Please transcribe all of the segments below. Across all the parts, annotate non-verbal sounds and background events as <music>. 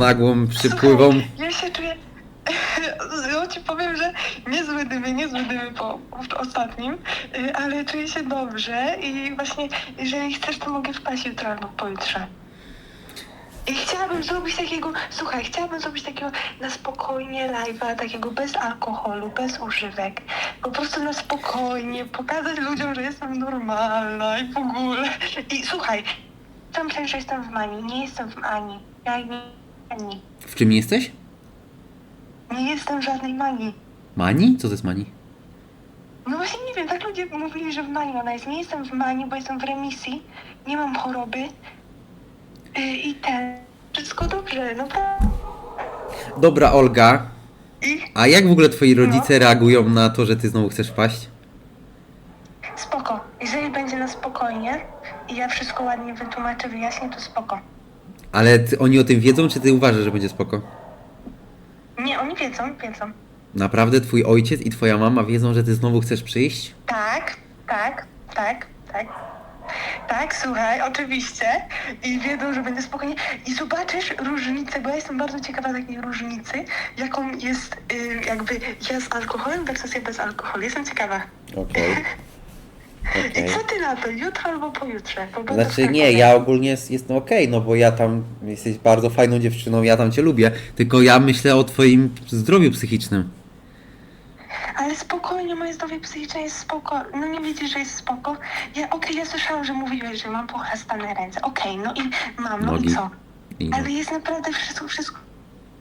nagłą przypływą. Słuchaj, Ja się czuję... <laughs> Ja ci powiem, że niezły dymy, niezły dymy po ostatnim, y, ale czuję się dobrze i właśnie jeżeli chcesz, to mogę wpaść jutro albo pojutrze. I chciałabym zrobić takiego, słuchaj, chciałabym zrobić takiego na spokojnie live'a, takiego bez alkoholu, bez używek. Po prostu na spokojnie, pokazać ludziom, że jestem normalna i w ogóle. I słuchaj, tam myśleć, że jestem w Mani, nie jestem w Ani. Ja nie, Ani. W czym jesteś? Nie jestem w żadnej Mani. Mani? Co to jest mani? No właśnie nie wiem, tak ludzie mówili, że w Mani ona jest. Nie jestem w Mani, bo jestem w remisji, nie mam choroby. Yy, I ten, wszystko dobrze, no prawda. Dobra, Olga. A jak w ogóle twoi rodzice reagują na to, że ty znowu chcesz wpaść? spoko. Jeżeli będzie na spokojnie i ja wszystko ładnie wytłumaczę, wyjaśnię, to spoko. Ale ty, oni o tym wiedzą, czy ty uważasz, że będzie spoko? Nie, oni wiedzą, wiedzą. Naprawdę twój ojciec i twoja mama wiedzą, że ty znowu chcesz przyjść? Tak, tak, tak, tak. Tak, słuchaj, oczywiście. I wiedzą, że będzie spokojnie. I zobaczysz różnicę, bo ja jestem bardzo ciekawa takiej różnicy, jaką jest y, jakby ja z alkoholem versus ja bez alkoholu. Jestem ciekawa. Okej. <laughs> I co ty na to? Jutro albo pojutrze? Bo Znaczy nie, ja ogólnie jest- jestem okej, no bo ja tam jesteś bardzo fajną dziewczyną, ja tam cię lubię. Tylko ja myślę o twoim zdrowiu psychicznym. Ale spokojnie, moje zdrowie psychiczne jest spoko. No nie widzisz, że jest spoko? Ja, okej, ja słyszałam, że mówiłeś, że mam pochlastane ręce. Okej, no i mam, no Nogi. i co? I Ale jest naprawdę wszystko, wszystko.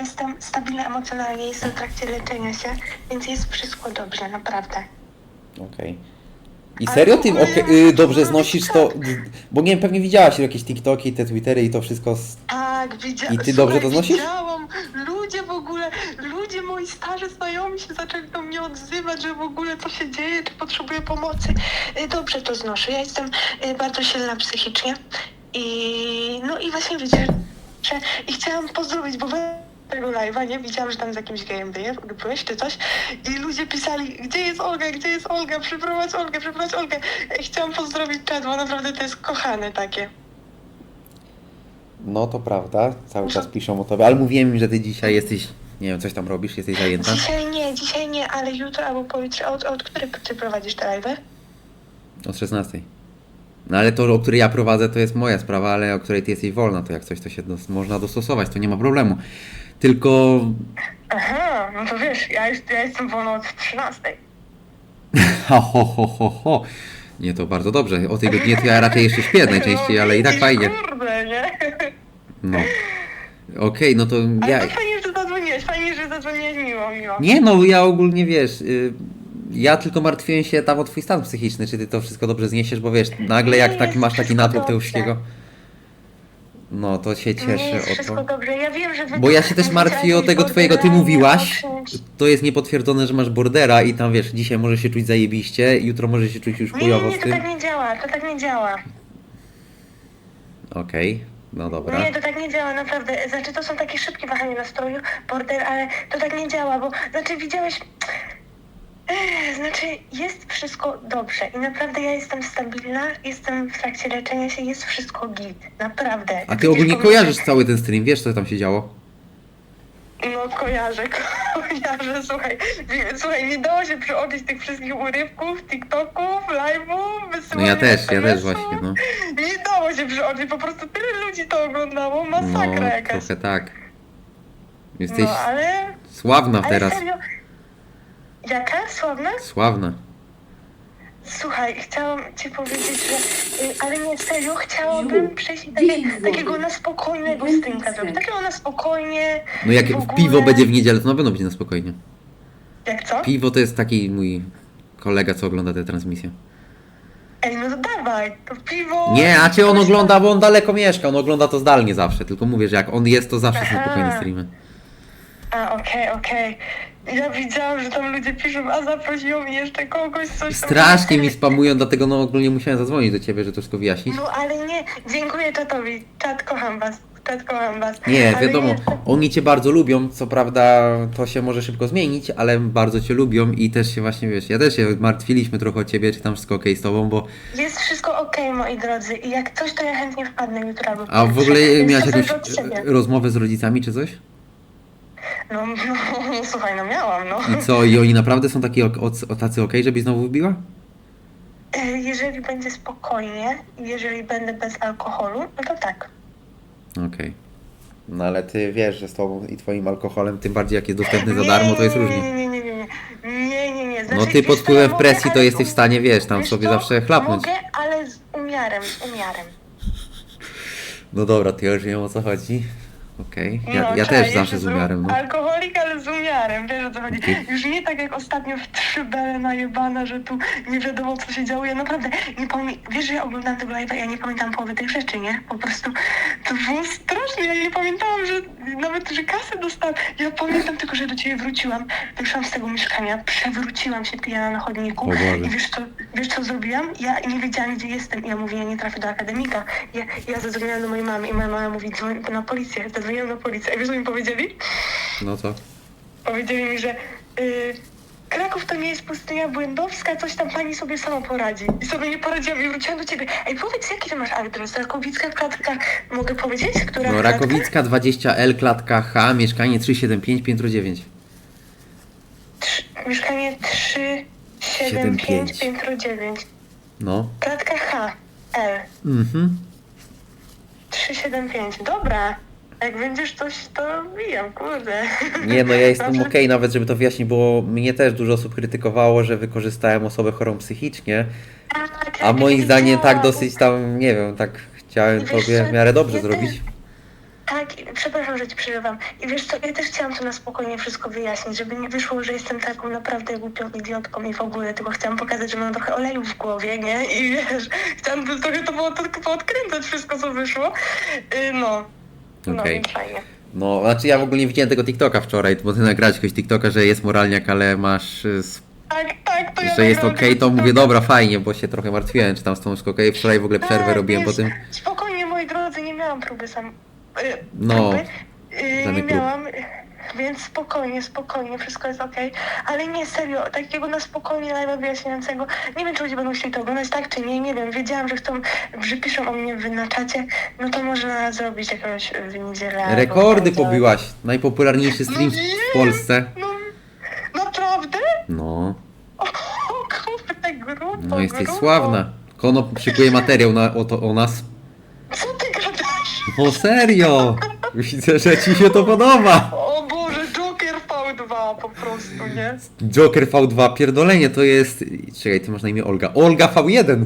Jestem stabilna emocjonalnie, jestem w trakcie leczenia się, więc jest wszystko dobrze, naprawdę. Okej. I Ale serio w ty ogóle y, dobrze znosisz czat. to, bo nie wiem, pewnie widziałaś jakieś TikToki, te Twittery i to wszystko z... Tak, widziałam. I ty dobrze to znosisz? Widziałam, ludzie w ogóle, ludzie moi starzy znajomi się zaczęli do mnie odzywać, że w ogóle co się dzieje, czy potrzebuję pomocy. Y, Dobrze to znoszę, ja jestem y, bardzo silna psychicznie i no i właśnie widzę, że i chciałam pozdrowić, bo we tego live'a, nie? Widziałam, że tam z jakimś gejem byłeś czy coś i ludzie pisali, gdzie jest Olga, gdzie jest Olga, przyprowadź Olgę, przyprowadź Olgę. I chciałam pozdrowić czat, bo naprawdę to jest kochane takie. No to prawda, cały czas piszą o tobie, ale mówiłem im, że ty dzisiaj jesteś, nie wiem, coś tam robisz, jesteś zajęta. Dzisiaj nie, dzisiaj nie, ale jutro albo pojutrze. Od, od której ty prowadzisz te live? Od 16. No ale to, o której ja prowadzę, to jest moja sprawa, ale o której ty jesteś wolna, to jak coś, to się dos- można dostosować, to nie ma problemu. Tylko... Aha, no to wiesz, ja, jest, ja jestem wolna od 13. <laughs> Ho, ho, ho, ho, ho. Nie, to bardzo dobrze. O tej godzinie to ja raczej jeszcze śpię <laughs> najczęściej, ale i tak fajnie. Kurde, nie? No. Okej, no to Ale ja... to fajnie, że zadzwoniłeś, fajnie, że zadzwoniłeś miło, miło. Nie no, ja ogólnie wiesz, y, ja tylko martwiłem się tam o twój stan psychiczny, czy ty to wszystko dobrze zniesiesz, bo wiesz, nagle jak Nie, tak jest masz taki wszystko natłok tego dobrze. wszystkiego, no to się nie cieszę jest o wszystko to. dobrze, ja wiem, że wy Bo ja się też mówicie martwię o tego twojego, ty mówiłaś, to jest niepotwierdzone, że masz bordera i tam wiesz, dzisiaj możesz się czuć zajebiście, jutro możesz się czuć już Nie, nie, chujowo nie, to tym. tak nie działa, to tak nie działa. Okej, no dobra. Nie, to tak nie działa, naprawdę. Znaczy, to są takie szybkie wahania nastroju, border, ale to tak nie działa, bo, znaczy, widziałeś... <laughs> Znaczy, jest wszystko dobrze i naprawdę ja jestem stabilna, jestem w trakcie leczenia się, jest wszystko git, naprawdę. A ty Widzisz, ogólnie kojarzysz cały ten stream, wiesz co tam się działo? No kojarzę, <laughs> kojarzę, słuchaj, słuchaj, nie dało się przeoczyć tych wszystkich urywków, TikToków, live'ów, No ja też, ja też SMS-ów. właśnie, no. <laughs> Nie dało się przeoczyć, po prostu tyle ludzi to oglądało, No, masakra jakaś. trochę tak. Jesteś No, ale... sławna Ale teraz, serio? Jaka? Sławna? sławna. Słuchaj, chciałam ci powiedzieć, że... y, Ale nie, serio, chciałabym przejść takie, takiego na spokojnego streamka zrobić. Takiego na spokojnie... No jak w ogóle- piwo będzie w niedzielę, to na pewno będzie na spokojnie. Jak co? Piwo to jest taki mój kolega, co ogląda tę transmisję. Ej, no to dawaj, to piwo... Nie, a cię on ogląda, bo on daleko mieszka, on ogląda to zdalnie zawsze, tylko mówię, że jak on jest, to zawsze są Aha. spokojne streamy. A, okej, okej. Ja widziałam, że tam ludzie piszą, a zaprosiło mi jeszcze kogoś, coś tam. Strasznie mi spamują, dlatego no ogólnie musiałem zadzwonić do ciebie, że to wszystko wyjaśnić. No ale nie, dziękuję czatowi. Czat, kocham was. Tak, kocham was. Nie, Ale wiadomo, oni cię bardzo lubią, co prawda to się może szybko zmienić, ale bardzo cię lubią i też się właśnie, wiesz, ja też się martwiliśmy trochę o ciebie, czy tam wszystko okej z tobą, bo... Jest wszystko okej, moi drodzy. I jak coś, to ja chętnie wpadnę jutro albo A w ogóle <laughs> Więc miałaś to jakąś zależy od ciebie. rozmowę z rodzicami czy coś? No, no, <laughs> słuchaj, no miałam, no. I co, i oni naprawdę są taki, o, o, tacy okej, żebyś znowu wbiła? E, Jeżeli będzie spokojnie, jeżeli będę bez alkoholu, no to tak. Okej. No ale ty wiesz, że z tobą i twoim alkoholem, tym bardziej jak jest dostępny za darmo, to jest Nie, różnie. Nie, nie, nie, nie, nie, nie, nie, nie. No Znaczy, ty wiesz pod co, wpływem presji to ale jesteś w stanie, wiesz, tam wiesz sobie co, zawsze chlapnąć. Mogę, ale z umiarem, z umiarem. No dobra, ja już wiem o co chodzi. Okej. Ja, No, ja też zawsze z umiarem, no. Alkoholik, ale z umiarem, wiesz o co chodzi. Okej. Już nie tak jak ostatnio w trzy bele najebana, że tu nie wiadomo co się działo. Ja naprawdę nie pamiętam, wiesz, że ja oglądam tego live'a ja nie pamiętam połowy tych rzeczy, nie? Po prostu to było straszne, ja nie pamiętałam, że nawet, że kasę dostałam. Ja pamiętam tylko, że do ciebie wróciłam, wyszłam z tego mieszkania, przewróciłam się pijana na chodniku i wiesz co, wiesz co zrobiłam? Ja nie wiedziałam gdzie jestem i ja mówię, ja nie trafię do akademika. Ja, ja zadzwoniłam do mojej mamy i moja mama mówi, dzwoń na policję. Zadzwoniłam na policję. A wiesz co mi powiedzieli? No co? Powiedzieli mi, że y, Kraków to nie jest pustynia błędowska, coś tam pani sobie sama poradzi. I sobie nie poradziłam i wróciłam do ciebie. Ej, powiedz, jaki ty masz adres? Rakowicka klatka, mogę powiedzieć? Która No klatka? Rakowicka 20L, klatka H, mieszkanie 375, piętro 9. Trzy, mieszkanie 3, 7, 7, 5, 5. piętro 9. No. Klatka H, L, Mhm. 375. Dobra. Jak będziesz coś, to bijam, kurde. Nie, no ja jestem okej, nawet żeby to wyjaśnić, bo mnie też dużo osób krytykowało, że wykorzystałem osobę chorą psychicznie, Tak, a moim zdaniem tak dosyć tam, nie wiem, tak chciałem tobie w miarę dobrze zrobić. Tak, i przepraszam, że ci przerywam. I wiesz co, ja też chciałam to na spokojnie wszystko wyjaśnić, żeby nie wyszło, że jestem taką naprawdę głupią idiotką i w ogóle, tylko chciałam pokazać, że mam trochę oleju w głowie, nie? I wiesz, chciałam to- trochę to było tylko poodkręcać wszystko, co wyszło. Yy, no. No, Okej. więc fajnie. No, znaczy ja w ogóle nie widziałem tego TikToka wczoraj, bo ty nagrałeś jakiegoś TikToka, że jest moralniak, ale masz, y, Tak, tak, to ja że jest nagrałam okej, tego to mówię, TikToka. dobra, fajnie, bo się trochę martwiłem, czy tam z tą jest okej. Wczoraj w ogóle przerwę Tak, robiłem po wiesz, tym. Spokojnie, moi drodzy, nie miałam próby sam. Yy, No, próby, yy, nie żadnych prób. miałam, więc spokojnie, spokojnie, wszystko jest okej. Ale nie, serio, takiego na spokojnie live'a wyjaśniającego. Nie wiem, czy ludzie będą chcieli to oglądać, tak czy nie, nie wiem. Wiedziałam, że chcą, że piszą o mnie w- na czacie, no to można zrobić jakąś yy, w niedzielę. albo Rekord w poniedziałek. pobiłaś, najpopularniejszy stream w Polsce. No, naprawdę? No, O kurde, grubo, no jesteś grubo. sławna. Kono szykuje materiał na, o, to, o nas. Co ty gadasz? O serio! Widzę, że ci się to podoba. Prostu, nie? Joker V2, pierdolenie, to jest... Czekaj, ty masz na imię Olga. Olga V1!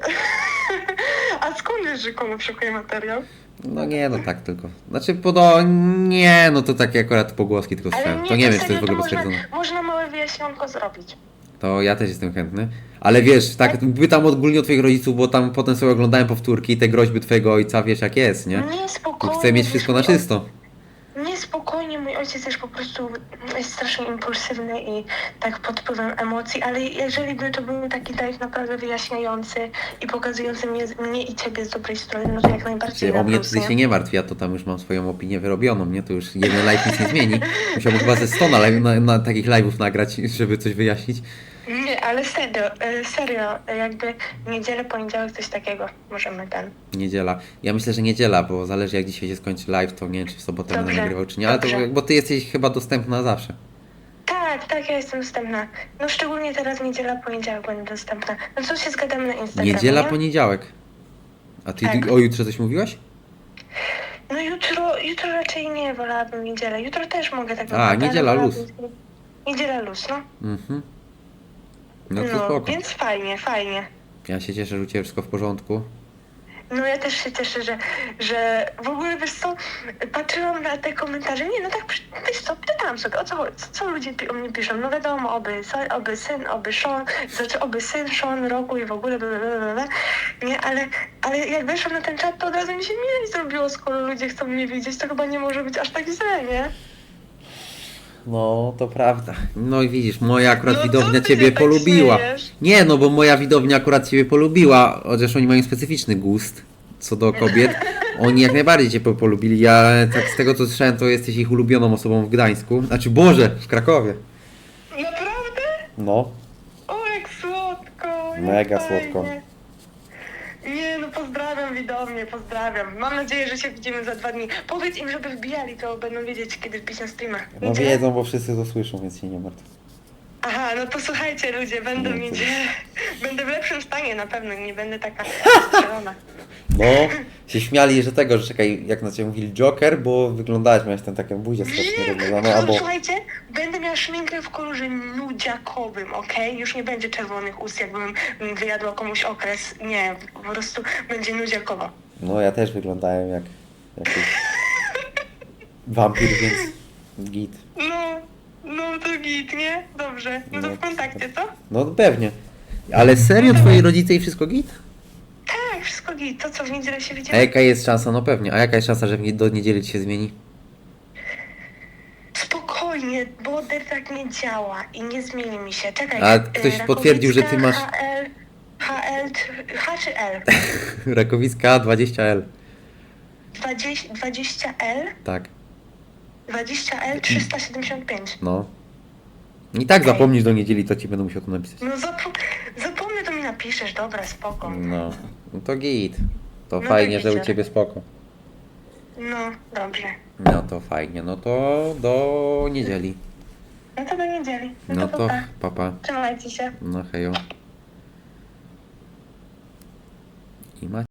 <laughs> A skąd wiesz, że komu szykuje materiał? No nie, no tak tylko. Znaczy, podo... Nie, no to takie akurat pogłoski tylko słyszałem. To nie wiem, czy to jest w ogóle można, potwierdzone. można małe wyjaśnionko zrobić. To ja też jestem chętny. Ale wiesz, tak pytam ogólnie o twoich rodziców, bo tam potem sobie oglądałem powtórki i te groźby twojego ojca, wiesz jak jest, nie? Nie, I spokojnie. chcę mieć wszystko na czysto. oj- Nie, spokojnie, mój ojciec też po prostu jest strasznie impulsywny i tak pod wpływem emocji, ale jeżeli by to był taki live naprawdę wyjaśniający i pokazujący mnie, mnie i ciebie z dobrej strony, no to jak najbardziej na o mnie ty się nie martw, ja to tam już mam swoją opinię wyrobioną, nie? To już jeden live nic nie zmieni. Musiałbym chyba ze 100 na, na, na takich live'ów nagrać, żeby coś wyjaśnić. Ale serio, e, serio, jakby niedzielę, poniedziałek, coś takiego możemy ten. Niedziela. Ja myślę, że niedziela, bo zależy jak dzisiaj się skończy live, to nie wiem, czy w sobotę będę nagrywał, czy nie, ale to, bo ty jesteś chyba dostępna zawsze. Tak, tak, ja jestem dostępna. No szczególnie teraz niedziela, poniedziałek będę dostępna. No co się zgadamy na Instagramie, Niedziela, nie? poniedziałek. A ty Tak. o jutrze coś mówiłaś? No jutro, jutro raczej nie, wolałabym niedzielę. Jutro też mogę tak A, niedziela luz. Niedziela luz, no. Mhm. No to No, spoko. więc fajnie, fajnie. Ja się cieszę, że u Ciebie wszystko w porządku. No ja też się cieszę, że, że w ogóle wiesz co, patrzyłam na te komentarze, nie no tak, przy- wiesz co, pytałam sobie, o co, chodzi, co, co ludzie pi- o mnie piszą, no wiadomo, oby, so- oby syn, oby Sean, znaczy oby syn, Sean, roku i w ogóle, bla, bla, bla, bla, nie, ale, ale jak weszłam na ten czat, to od razu mi się mniej zrobiło, skoro ludzie chcą mnie widzieć, to chyba nie może być aż tak źle, nie? No, to prawda. No i widzisz, moja akurat No co widownia ty Ciebie tak polubiła. śmiejesz? Nie, no bo moja widownia akurat Ciebie polubiła, chociaż oni mają specyficzny gust. co do kobiet, oni jak najbardziej cię po- polubili. Ja tak z tego co słyszałem, to jesteś ich ulubioną osobą w Gdańsku. Znaczy, Boże, w Krakowie. Naprawdę? No. O, jak słodko. jak Mega fajnie. słodko. Nie, no pozdrawiam. Mam nadzieję, że się widzimy za dwa dni. Powiedz im, żeby wbijali, to będą wiedzieć, kiedy wbić na streama. No Idzie? wiedzą, bo wszyscy to słyszą, więc się nie martw. Aha, no to słuchajcie ludzie, będą No to- idzie. <laughs> Będę w lepszym stanie na pewno, nie będę taka <laughs> strzelona. No, się śmiali, że tego, że czekaj, jak na ciebie mówili Joker, bo wyglądałeś, miałeś ten taką buzię strasznie rozwiązane, No, albo... Słuchajcie, będę miała szminkę w kolorze nudziakowym, okej? Już nie będzie czerwonych ust, jakbym mm, wyjadła komuś okres. Nie, po prostu będzie nudziakowa. No, ja też wyglądałem jak jakiś wampir, więc git. No, no to git, nie? Dobrze. No to w kontakcie, co? No pewnie. Ale serio, twoi rodzice i wszystko git? Git. To co, w niedzielę się A widzimy? jaka jest szansa? No pewnie. A jaka jest szansa, że w nie- do niedzieli ci się zmieni? Spokojnie, border tak nie działa i nie zmieni mi się. Czekaj. A e, ktoś potwierdził, że ty masz- HL, HL, H czy L? Rakowicka 20L. 20, 20L? Tak, 20L 375. no. I tak zapomnisz do niedzieli, to ci będę musiał to napisać. No zapomnę, napiszesz, dobra, spoko. No. No to git. To No fajnie, że u ciebie spoko. No, dobrze. No to fajnie. No to do niedzieli. No to do niedzieli. No, No to, to pa. papa. Trzymajcie się. No hejo. I ma